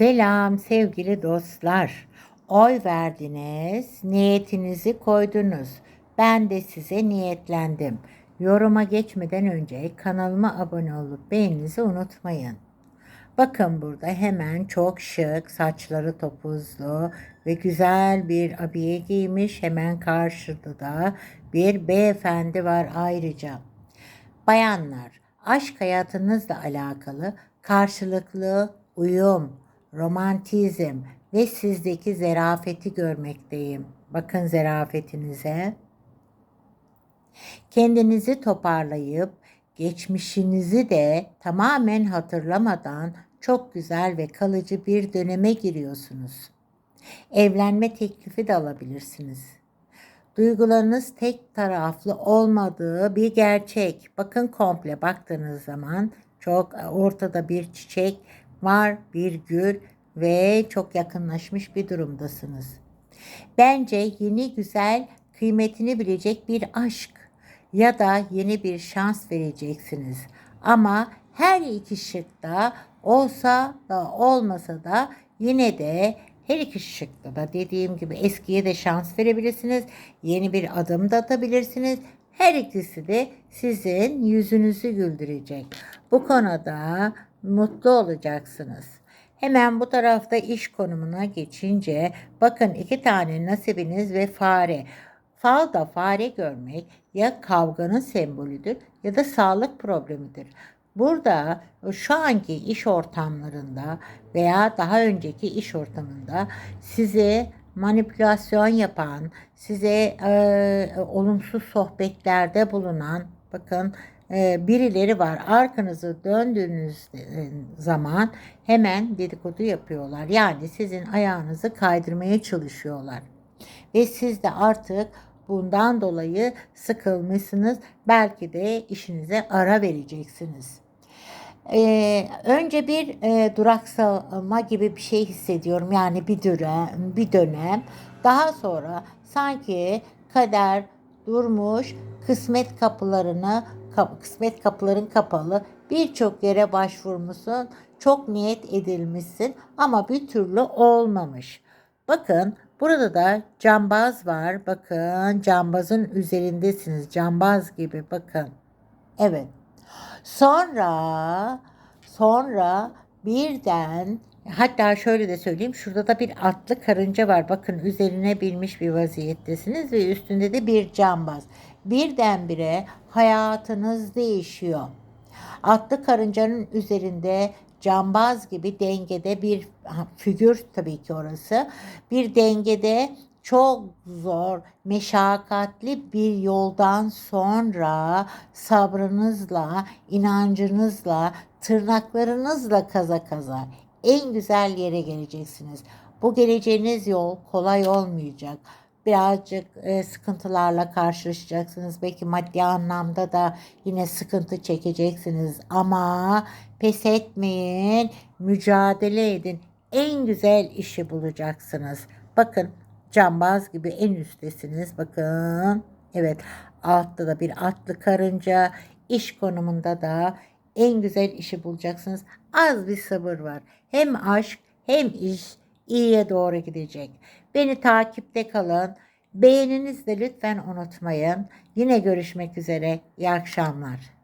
Selam sevgili dostlar. Oy verdiniz, niyetinizi koydunuz. Ben de size niyetlendim. Yoruma geçmeden önce kanalıma abone olup beğeninizi unutmayın. Bakın burada hemen çok şık, saçları topuzlu ve güzel bir abiye giymiş. Hemen karşıda da bir beyefendi var ayrıca. Bayanlar, aşk hayatınızla alakalı karşılıklı uyum, romantizm ve sizdeki zerafeti görmekteyim. Bakın zerafetinize. Kendinizi toparlayıp geçmişinizi de tamamen hatırlamadan çok güzel ve kalıcı bir döneme giriyorsunuz. Evlenme teklifi de alabilirsiniz. Duygularınız tek taraflı olmadığı bir gerçek. Bakın komple baktığınız zaman çok ortada bir çiçek var, bir gül ve çok yakınlaşmış bir durumdasınız. Bence yeni güzel kıymetini bilecek bir aşk ya da yeni bir şans vereceksiniz. Ama her iki şıkta olsa da olmasa da yine de her iki şıkta da dediğim gibi eskiye de şans verebilirsiniz. Yeni bir adım da atabilirsiniz. Her ikisi de sizin yüzünüzü güldürecek. Bu konuda mutlu olacaksınız. Hemen bu tarafta iş konumuna geçince bakın iki tane nasibiniz ve fare. Falda fare görmek ya kavganın sembolüdür ya da sağlık problemidir. Burada şu anki iş ortamlarında veya daha önceki iş ortamında size manipülasyon yapan, size e, olumsuz sohbetlerde bulunan bakın e, birileri var. Arkanızı döndüğünüz zaman hemen dedikodu yapıyorlar. Yani sizin ayağınızı kaydırmaya çalışıyorlar. Ve siz de artık bundan dolayı sıkılmışsınız. Belki de işinize ara vereceksiniz. Ee, önce bir e, duraksama gibi bir şey hissediyorum. Yani bir dönem, bir dönem. Daha sonra sanki kader durmuş, kısmet kapılarını kısmet kapıların kapalı. Birçok yere başvurmuşsun, çok niyet edilmişsin ama bir türlü olmamış. Bakın burada da cambaz var. Bakın cambazın üzerindesiniz. Cambaz gibi bakın. Evet. Sonra sonra birden hatta şöyle de söyleyeyim şurada da bir atlı karınca var. Bakın üzerine binmiş bir vaziyettesiniz ve üstünde de bir cambaz. Birdenbire hayatınız değişiyor. Atlı karıncanın üzerinde cambaz gibi dengede bir figür tabii ki orası. Bir dengede çok zor, meşakkatli bir yoldan sonra sabrınızla, inancınızla, tırnaklarınızla kaza kaza en güzel yere geleceksiniz. Bu geleceğiniz yol kolay olmayacak. Birazcık e, sıkıntılarla karşılaşacaksınız. Belki maddi anlamda da yine sıkıntı çekeceksiniz. Ama pes etmeyin, mücadele edin. En güzel işi bulacaksınız. Bakın cambaz gibi en üsttesiniz. Bakın. Evet altta da bir atlı karınca. iş konumunda da en güzel işi bulacaksınız. Az bir sabır var. Hem aşk hem iş iyiye doğru gidecek. Beni takipte kalın. Beğeninizi de lütfen unutmayın. Yine görüşmek üzere. İyi akşamlar.